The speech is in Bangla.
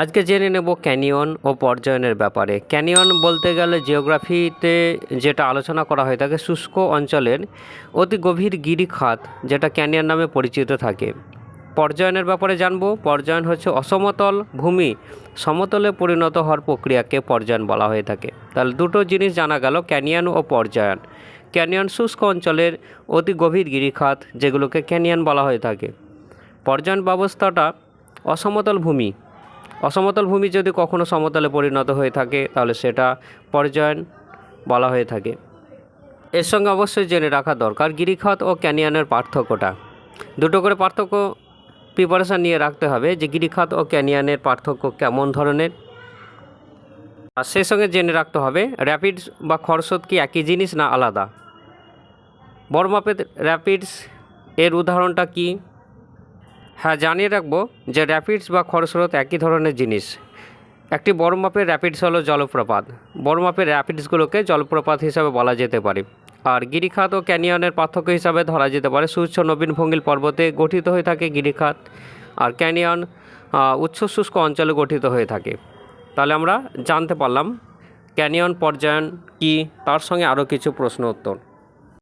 আজকে জেনে নেব ক্যানিয়ন ও পর্যায়নের ব্যাপারে। ক্যানিয়ন বলতে গেলে জিওগ্রাফিতে যেটা আলোচনা করা হয় থাকে শুষ্ক অঞ্চলের অতি গভীর গিরিখাত যেটা ক্যানিয়ন নামে পরিচিত থাকে। পর্যায়নের ব্যাপারে জানব। পর্যায়ন হচ্ছে অসমতল ভূমি, সমতলে পরিণত হওয়ার প্রক্রিয়াকে পর্যায়ন বলা হয়ে থাকে। তাহলে দুটো জিনিস জানা গেল, ক্যানিয়ন ও পর্যায়ন। ক্যানিয়ন শুষ্ক অঞ্চলের অতি গভীর গিরিখাত যেগুলোকে ক্যানিয়ন বলা হয়ে থাকে। পর্যায়ন ব্যবস্থাটা অসমতল ভূমি অসমতল ভূমি যদি কখনো সমতলে পরিণত হয়ে থাকে, তাহলে সেটা পর্যায়ন বলা হয়ে থাকে। এর সঙ্গে অবশ্যই জেনে রাখা দরকার, গিরিখাত ও ক্যানিয়নের পার্থক্যটা। দুটো করে পার্থক্য প্রিপারেশান নিয়ে রাখতে হবে যে গিরিখাত ও ক্যানিয়নের পার্থক্য কেমন ধরনের। আর সেই সঙ্গে জেনে রাখতে হবে র্যাপিডস বা খরস্রোত কি একই জিনিস না আলাদা? বড় মাপের র্যাপিডস এর উদাহরণটা কি? হ্যাঁ জানিয়ে রাখব যে র্যাপিডস বা খরস্রোত একই ধরনের জিনিস। একটি বড় মাপের র্যাপিডস হলো জলপ্রপাত। বড় মাপের র্যাপিডসগুলোকে জলপ্রপাত হিসাবে বলা যেতে পারে। আর গিরিখাত ও ক্যানিয়নের পার্থক্য হিসাবে ধরা যেতে পারে সুউচ্চ নবীন ভঙ্গিল পর্বতে গঠিত হয়ে থাকে গিরিখাত। আর ক্যানিয়ন উচ্চ শুষ্ক অঞ্চলে গঠিত হয়ে থাকে। তাহলে আমরা জানতে পারলাম ক্যানিয়ন পর্যায়ন কি? তার সঙ্গে আরও কিছু প্রশ্ন উত্তর।